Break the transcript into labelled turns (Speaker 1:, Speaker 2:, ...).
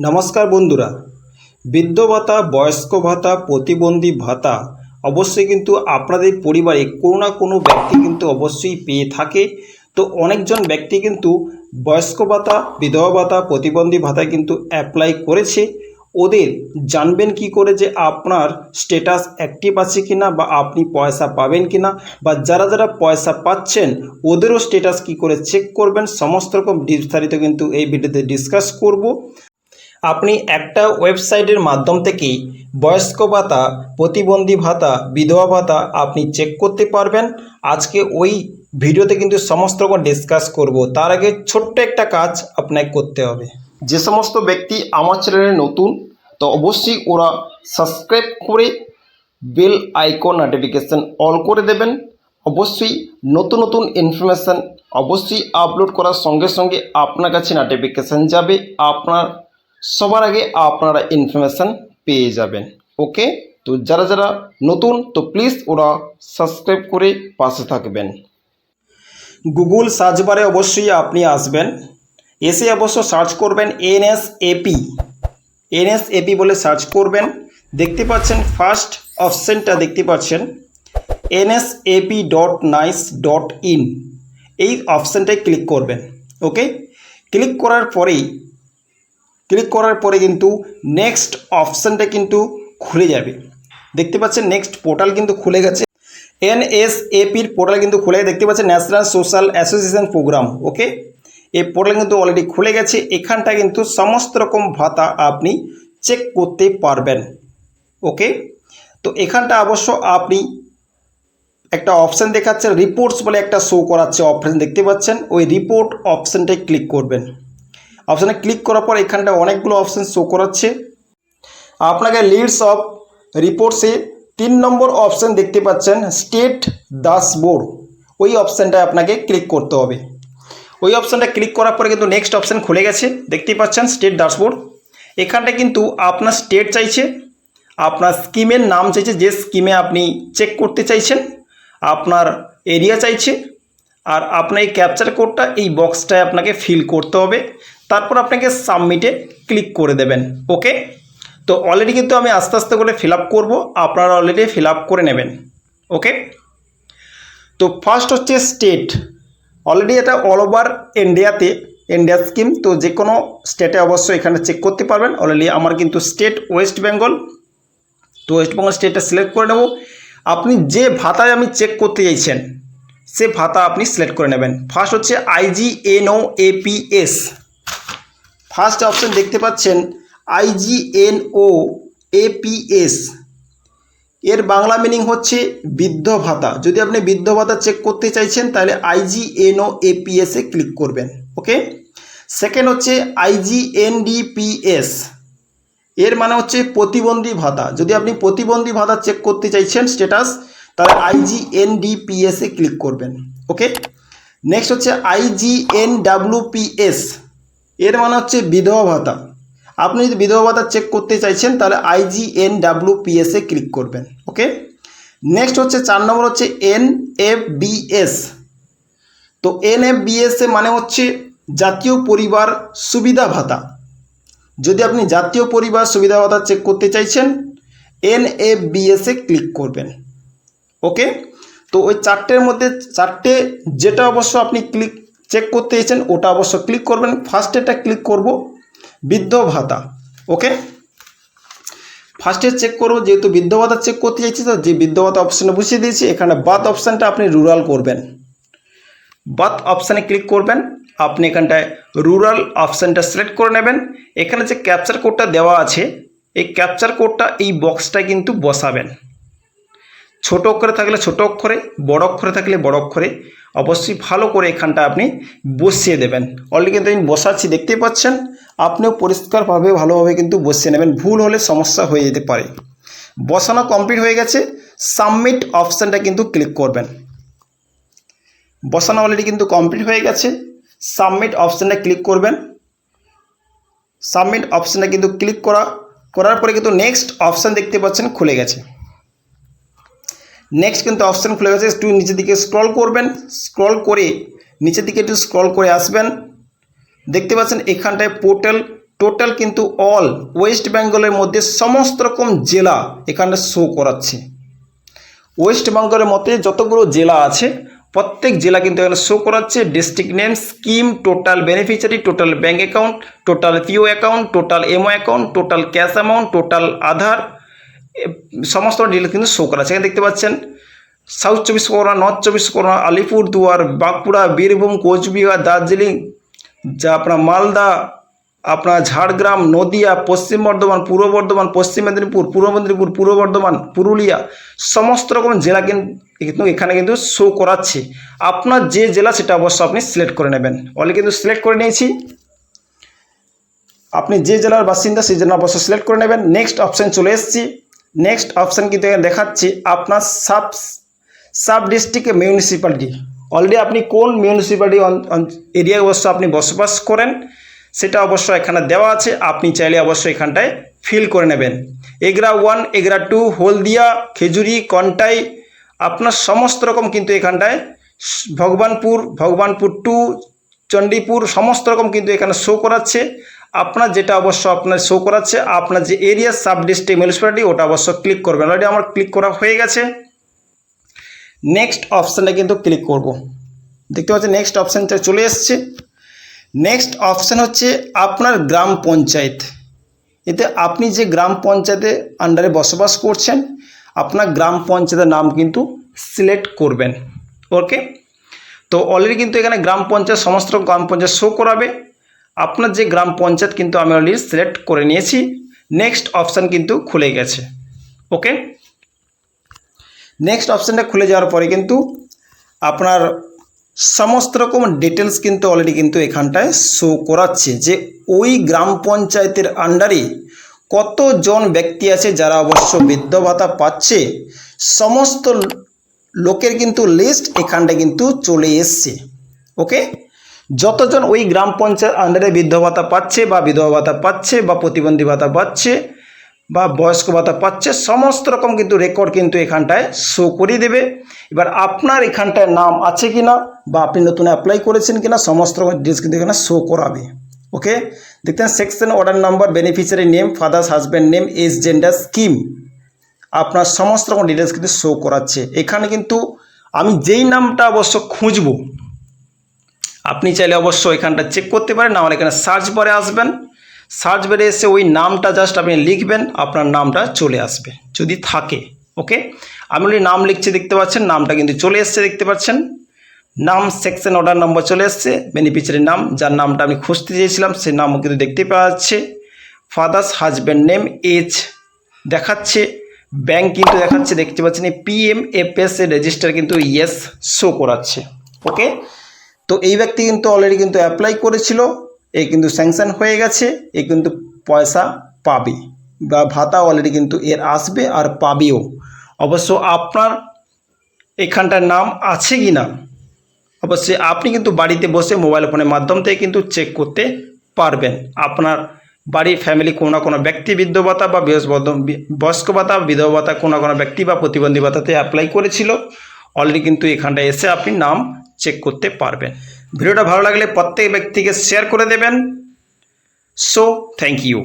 Speaker 1: নমস্কার বন্ধুরা। বৃদ্ধ ভাতা, বয়স্ক ভাতা, প্রতিবন্ধী ভাতা অবশ্যই কিন্তু আপনাদের পরিবারে কোনো না কোনো ব্যক্তি কিন্তু অবশ্যই পেয়ে থাকে। তো অনেকজন ব্যক্তি কিন্তু বয়স্ক ভাতা, বিধবা ভাতা, প্রতিবন্ধী ভাতা কিন্তু অ্যাপ্লাই করেছে। ওদের জানবেন কি করে যে আপনার স্ট্যাটাস অ্যাক্টিভ আছে কিনা বা আপনি পয়সা পাবেন কি না বা যারা যারা পয়সা পাচ্ছেন, ওদেরও স্ট্যাটাস কি করে চেক করবেন, সমস্ত রকম বিস্তারিত কিন্তু এই ভিডিওতে ডিসকাস করব। আপনি একটা ওয়েবসাইটের মাধ্যম থেকেই বয়স্ক ভাতা, প্রতিবন্ধী ভাতা, বিধবা ভাতা আপনি চেক করতে পারবেন। আজকে ওই ভিডিওতে কিন্তু সমস্ত রকম ডিসকাস করব। তার আগে ছোট্ট একটা কাজ আপনাকে করতে হবে। যে সমস্ত ব্যক্তি আমার চ্যানেলে নতুন, তো অবশ্যই ওরা সাবস্ক্রাইব করে বেল আইকন নোটিফিকেশান অল করে দেবেন। অবশ্যই নতুন নতুন ইনফরমেশান অবশ্যই আপলোড করার সঙ্গে সঙ্গে আপনার কাছে নোটিফিকেশান যাবে। আপনার সবার আগে আপনারা ইনফরমেশান পেয়ে যাবেন ওকে তো যারা যারা নতুন, তো প্লিজ ওরা সাবস্ক্রাইব করে পাশে থাকবেন। গুগল সার্চ বারে অবশ্যই আপনি আসবেন। এসে অবশ্য সার্চ করবেন এনএসএপি এনএসএপি বলে সার্চ করবেন। দেখতে পাচ্ছেন ফার্স্ট অপশানটা দেখতে পাচ্ছেন। NSAP dot nic dot in এই অপশানটায় ক্লিক করবেন ওকে ক্লিক করার পরেই ক্লিক করার পরে কিন্তু নেক্সট অপশানটা কিন্তু খুলে যাবে। দেখতে পাচ্ছেন নেক্সট পোর্টাল কিন্তু খুলে গেছে। এনএসএপির পোর্টাল কিন্তু খুলে দেখতে পাচ্ছেন national social association program okay এই পোর্টাল কিন্তু অলরেডি খুলে গেছে। এখানটা কিন্তু সমস্ত রকম ভাতা আপনি চেক করতে পারবেন ওকে তো এখানটা অবশ্য আপনি একটা অপশান দেখাচ্ছে রিপোর্টস বলে একটা শো করাচ্ছে অপশান দেখতে পাচ্ছেন? ওই রিপোর্ট অপশানটায় ক্লিক করবেন। অপশানে ক্লিক করার পর এখানটা অনেকগুলো অপশান শো করাচ্ছে। আপনাকে লিডস অফ রিপোর্টসে তিন নম্বর অপশান দেখতে পাচ্ছেন স্টেট ড্যাশবোর্ড ওই অপশানটায় আপনাকে ক্লিক করতে হবে। ওই অপশানটা ক্লিক করার পরে কিন্তু নেক্সট অপশান খুলে গেছে। দেখতেই পাচ্ছেন স্টেট ড্যাশবোর্ড এখানটা কিন্তু আপনার স্টেট চাইছে, আপনার স্কিমের নাম চাইছে, যে স্কিমে আপনি চেক করতে চাইছেন, আপনার এরিয়া চাইছে, আর আপনার এই ক্যাপচার কোডটা এই বক্সটায় আপনাকে ফিল করতে হবে। তারপর আপনাকে সাবমিটে ক্লিক করে দেবেন ওকে তো অলরেডি কিন্তু আমি আস্তে আস্তে করে ফিল আপ করব, আপনারা অলরেডি ফিল আপ করে নেবেন ওকে তো ফার্স্ট হচ্ছে স্টেট অলরেডি এটা অল ওভার ইন্ডিয়াতে ইন্ডিয়া স্কিম তো যে কোনো স্টেটে অবশ্যই এখানে চেক করতে পারবেন অলরেডি আমার কিন্তু স্টেট ওয়েস্ট বেঙ্গল তো ওয়েস্ট বেঙ্গল স্টেটটা সিলেক্ট করে নেব। আপনি যে ভাতায় আমি চেক করতে চাইছেন, সে ভাতা আপনি সিলেক্ট করে নেবেন। ফার্স্ট হচ্ছে আইজিএনও এপিএস ফার্স্ট অপশন দেখতে পাচ্ছেন আইজিএনও এপিএস এর বাংলা মিনিং হচ্ছে বৃদ্ধ ভাতা। যদি আপনি বৃদ্ধ ভাতা চেক করতে চাইছেন, তাহলে আইজিএনও এপিএসে ক্লিক করবেন ওকে সেকেন্ড হচ্ছে আইজিএনডিপিএস এর মানে হচ্ছে প্রতিবন্ধী ভাতা। যদি আপনি প্রতিবন্ধী ভাতা চেক করতে চাইছেন স্ট্যাটাস তাহলে আইজিএনডিপিএসে ক্লিক করবেন ওকে নেক্সট হচ্ছে আইজিএনডাব্লিউপিএস এর মানে হচ্ছে বিধবা ভাতা। আপনি যদি বিধবা ভাতা চেক করতে চাইছেন, তাহলে আইজিএনডাব্লিউপিএসে ক্লিক করবেন ওকে নেক্সট হচ্ছে, চার নম্বর হচ্ছে এনএফবিএস তো এন এনএফবিএস এ মানে হচ্ছে জাতীয় পরিবার সুবিধা ভাতা। যদি আপনি জাতীয় পরিবার সুবিধা ভাতা চেক করতে চাইছেন এন এফ এনএফবিএসে ক্লিক করবেন ওকে তো ওই চারটের মধ্যে, চারটে যেটা অবশ্য আপনি ক্লিক চেক করতে চাইছেন ওটা অবশ্য ক্লিক করবেন। ফার্স্টেরটা ক্লিক করব, বৃদ্ধ ভাতা ওকে ফার্স্টে চেক করব, যেহেতু বৃদ্ধ ভাতা চেক করতে চাইছি, তো যে বৃদ্ধ ভাতা অপশানে বসিয়ে দিয়েছি, এখানে বাত অপশানটা আপনি রুরাল করবেন। বাত অপশানে ক্লিক করবেন, আপনি এখানটায় রুরাল অপশানটা সিলেক্ট করে নেবেন। এখানে যে ক্যাপচার কোডটা দেওয়া আছে, এই ক্যাপচার কোডটা এই বক্সটায় কিন্তু বসাবেন। ছোট অক্ষরে থাকলে ছোট অক্ষরে, বড় অক্ষরে থাকলে বড় অক্ষরে, অবশ্যই ভালো করে এখানটা আপনি বসিয়ে দেবেন। অলরেডি কিন্তু আমি বসাচ্ছি, দেখতেই পাচ্ছেন? আপনিও পরিষ্কারভাবে, ভালোভাবে কিন্তু বসিয়ে নেবেন। ভুল হলে সমস্যা হয়ে যেতে পারে। বসানো কমপ্লিট হয়ে গেছে। সাবমিট অপশানটা কিন্তু ক্লিক করবেন। বসানো অলরেডি কিন্তু কমপ্লিট হয়ে গেছে। সাবমিট অপশানটা ক্লিক করবেন। সাবমিট অপশানটা কিন্তু ক্লিক করা, করার পরে কিন্তু নেক্সট অপশান দেখতে পাচ্ছেন খুলে গেছে। নেক্সট কিন্তু অপশান খুলে গেছে, একটু নিচের দিকে স্ক্রল করবেন স্ক্রল করে নিচের দিকে একটু স্ক্রল করে আসবেন। দেখতে পাচ্ছেন এখানটায় পোর্টাল টোটাল কিন্তু অল ওয়েস্ট বেঙ্গলের মধ্যে সমস্ত রকম জেলা এখানে শো করাচ্ছে। ওয়েস্ট বেঙ্গলের মধ্যে যতগুলো জেলা আছে, প্রত্যেক জেলা কিন্তু এখানে শো করাচ্ছে। District name scheme total beneficiary total bank account total PO account total MO account total cash amount total Aadhaar সমস্ত ডিটেলস কিন্তু শো করা আছে। এখানে দেখতে পাচ্ছেন সাউথ চব্বিশ পরগনা নর্থ চব্বিশ পরগনা, আলিপুরদুয়ার, বাঁকুড়া, বীরভূম, কোচবিহার, দার্জিলিং, যা আপনার মালদা, আপনার ঝাড়গ্রাম, নদিয়া, পশ্চিম বর্ধমান, পূর্ব বর্ধমান, পশ্চিম মেদিনীপুর, পূর্ব মেদিনীপুর, পূর্ব বর্ধমান, পুরুলিয়া, সমস্ত রকম জেলা কিন- কিন্তু এখানে কিন্তু শো করাচ্ছে। আপনার যে জেলা, সেটা অবশ্য আপনি সিলেক্ট করে নেবেন। অলরেডি কিন্তু সিলেক্ট করে নিয়েছি। আপনি যে জেলার বাসিন্দা, সেই জেলা অবশ্য সিলেক্ট করে নেবেন। নেক্সট অপশান চলে এসেছি। নেক্সট অপশান কিন্তু দেখাচ্ছি আপনার sub sub district municipality already আপনি কোন মিউনিসিপ্যালিটি এরিয়ায় অবশ্য আপনি বসবাস করেন, সেটা অবশ্য এখানে দেওয়া আছে। আপনি চাইলে অবশ্যই এখানটায় ফিল করে নেবেন। এগরা ওয়ান এগরা টু হলদিয়া, খেজুরি, কন্টাই, আপনার সমস্ত রকম কিন্তু এখানটায় ভগবানপুর ভগবানপুর টু চণ্ডীপুর, সমস্ত রকম কিন্তু এখানে শো করাচ্ছে। আপনার যেটা অবশ্য আপনার শো করাচ্ছে, আপনার যে এরিয়া সাব ডিস্ট্রিক্ট মিউনিসিপ্যালিটি ওটা অবশ্য ক্লিক করবেন। অলরেডি আমার ক্লিক করা হয়ে গেছে। নেক্সট অপশানে কিন্তু ক্লিক করব। দেখতে পাচ্ছি নেক্সট অপশানটা চলে এসছে। নেক্সট অপশান হচ্ছে আপনার গ্রাম পঞ্চায়েত। এতে আপনি যে গ্রাম পঞ্চায়েতে আন্ডারে বসবাস করছেন, আপনার গ্রাম পঞ্চায়েতের নাম কিন্তু সিলেক্ট করবেন। ওকে তো অলরেডি কিন্তু এখানে গ্রাম পঞ্চায়েত, সমস্ত গ্রাম পঞ্চায়েত শো করাবে। আপনার যে গ্রাম পঞ্চায়েত কিন্তু আমি অলরেডি সিলেক্ট করে নিয়েছি। নেক্সট অপশান কিন্তু খুলে গেছে। ওকে নেক্সট অপশানটা খুলে যাওয়ার পরে কিন্তু আপনার সমস্ত রকম ডিটেলস কিন্তু অলরেডি কিন্তু এখানটায় শো করাচ্ছে যে ওই গ্রাম পঞ্চায়েতের আন্ডারে কতজন ব্যক্তি আছে যারা অবশ্য বৃদ্ধ ভাতা পাচ্ছে। সমস্ত লোকের কিন্তু লিস্ট এখানটায় কিন্তু চলে এসছে। ওকে যতজন ওই গ্রাম পঞ্চায়েত আন্ডারে বৃদ্ধ ভাতা পাচ্ছে বা বিধবা ভাতা পাচ্ছে বা প্রতিবন্ধী ভাতা পাচ্ছে বা বয়স্ক ভাতা পাচ্ছে, সমস্ত রকম কিন্তু রেকর্ড কিন্তু এখানটায় শো করিয়ে দেবে। এবার আপনার এখানটায় নাম আছে কি না বা আপনি নতুন অ্যাপ্লাই করেছেন কি না সমস্ত রকম ডিটেলস কিন্তু এখানে শো করাবে। ওকে দেখতেন section order number beneficiary name father's husband name age gender scheme আপনার সমস্ত রকম ডিটেলস কিন্তু শো করাচ্ছে। এখানে কিন্তু আমি যেই নামটা অবশ্য খুঁজবো আপনি চাইলে অবশ্যই এখানটা চেক করতে পারেন আমার এখানে সার্চ বারে আসবেন। সার্চ বারে এসে ওই নামটা জাস্ট আপনি লিখবেন, আপনার নামটা চলে আসবে, যদি থাকে ওকে আমি ওই নাম লিখছি, দেখতে পাচ্ছেন, নামটা কিন্তু চলে এসছে, দেখতে পাচ্ছেন। নাম সেকশন অর্ডার নম্বর চলে এসছে বেনিফিশিয়ারি নাম, যার নামটা আমি খুঁজতে চেয়েছিলাম, সেই নামও কিন্তু দেখতে পাওয়া যাচ্ছে। ফাদার্স হাজব্যান্ড নেম এজ দেখাচ্ছে ব্যাংক কিন্তু দেখাচ্ছে, দেখতে পাচ্ছেন পিএমএফএস এর রেজিস্টার কিন্তু ইয়েস শো করাচ্ছে ওকে তো এই ব্যক্তি কিন্তু অলরেডি কিন্তু অ্যাপ্লাই করেছিল, এ কিন্তু স্যাংশন হয়ে গেছে, এ কিন্তু পয়সা পাবে বা ভাতা অলরেডি কিন্তু এর আসবে আর পাবেও। অবশ্য আপনার এখানটার নাম আছে কি না অবশ্যই আপনি কিন্তু বাড়িতে বসে মোবাইল ফোনের মাধ্যম থেকে কিন্তু চেক করতে পারবেন। আপনার বাড়ির ফ্যামিলি কোনো না কোনো ব্যক্তি ভাতা বা বয়স্ক ভাতা বিধবা ভাতা কোনো না কোনো ব্যক্তি বা প্রতিবন্ধী ভাতাতে অ্যাপ্লাই করেছিল। অলরেডি কিন্তু এখানটায় এসে আপনি নাম চেক করতে পারবেন। ভিডিওটা ভালো লাগলে প্রত্যেক ব্যক্তিকে শেয়ার করে দেবেন। So thank you